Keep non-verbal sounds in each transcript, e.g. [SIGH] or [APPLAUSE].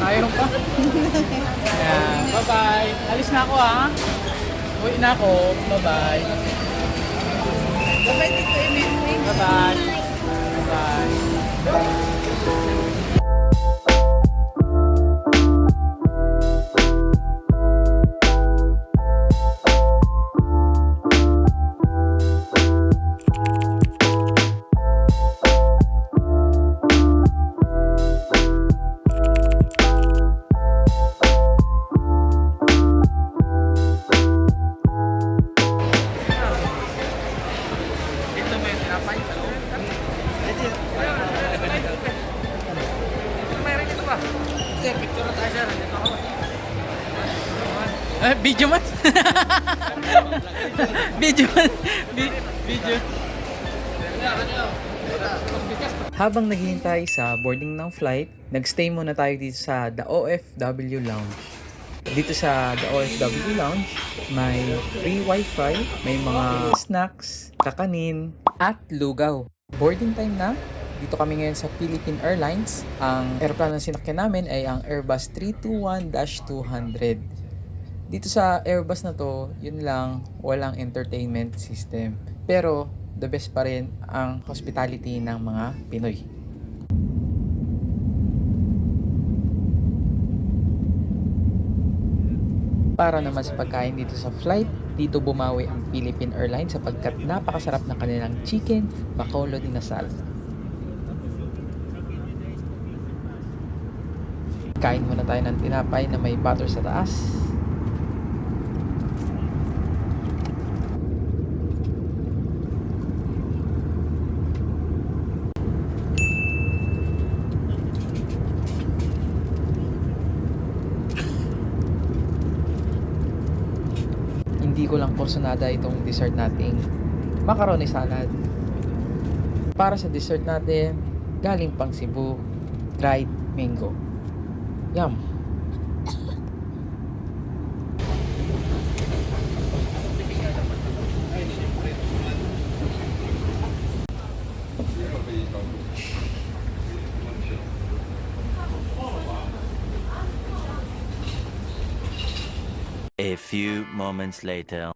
Ayaw pa. Ayan, bye-bye. Alis na ako ha. Uwi na ako. Bye-bye. Bye-bye, Tito. Bye-bye. Bye-bye. Sir, picture na tayo sir. Dito ako. Eh, video man. [LAUGHS] video man. Video. Habang naghihintay sa boarding ng flight, nagstay muna tayo dito sa The OFW Lounge. Dito sa The OFW Lounge, may free wifi, may mga snacks, kakanin, at lugaw. Boarding time na. Dito kami ngayon sa Philippine Airlines. Ang aeroplano na sinakyan namin ay ang Airbus 321-200. Dito sa Airbus na to, yun lang, walang entertainment system. Pero, the best pa rin ang hospitality ng mga Pinoy. Para naman sa pagkain dito sa flight, dito bumawi ang Philippine Airlines sapagkat napakasarap ng kanilang chicken, bacolod inasal. Kain muna tayo ng tinapay na may butter sa taas. Hindi ko lang porsyonada itong dessert nating macaroni salad. Para sa dessert natin, galing pang Cebu, dried mango. Yum! A few moments later.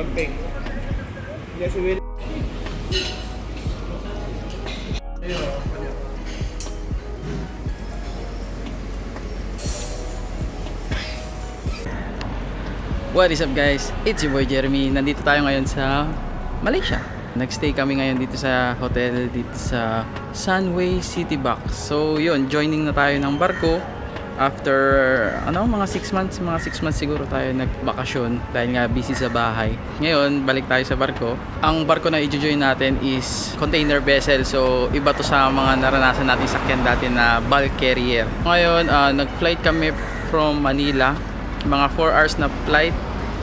Magamping. Yes, we will. What is up guys? It's your boy Jeremy. Nandito tayo ngayon sa Malaysia. Nagstay kami ngayon dito sa hotel dito sa Sunway City Box. So yun, joining na tayo ng barko after ano mga 6 months, mga 6 months siguro tayo nagbakasyon dahil nga busy sa bahay. Ngayon, balik tayo sa barko. Ang barko na i-join natin is container vessel. So iba to sa mga naranasan natin sakyan dati na bulk carrier. Ngayon, ah, nag-flight kami from Manila mga 4 hours na flight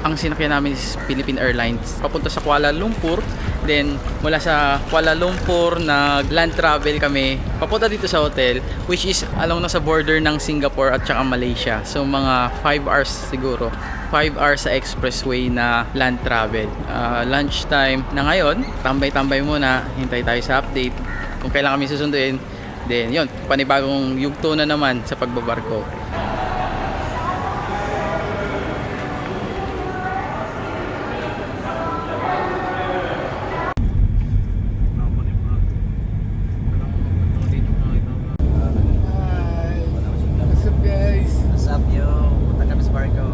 ang sinakyan namin is Philippine Airlines papunta sa Kuala Lumpur then mula sa Kuala Lumpur nag land travel kami. Papunta dito sa hotel which is along na sa border ng Singapore at saka Malaysia. So mga 5 hours siguro. 5 hours sa expressway na land travel. Ah, lunch time na ngayon tambay-tambay muna. Hintay tayo sa update. Kung kailan kami susunduin then yun panibagong yugto na naman sa pagbabarko Hi. What's up, guys? What's up, yo? Punta kami sa barko.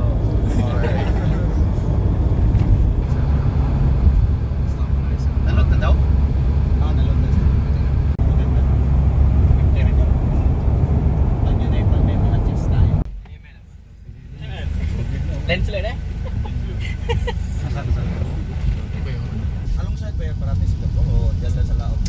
Nalot na daw? Oo, nalot na siya. Maganda. Pag yun ay pag may mga chest Lens lang eh. Yan parati sila po? O dyan lang sa laot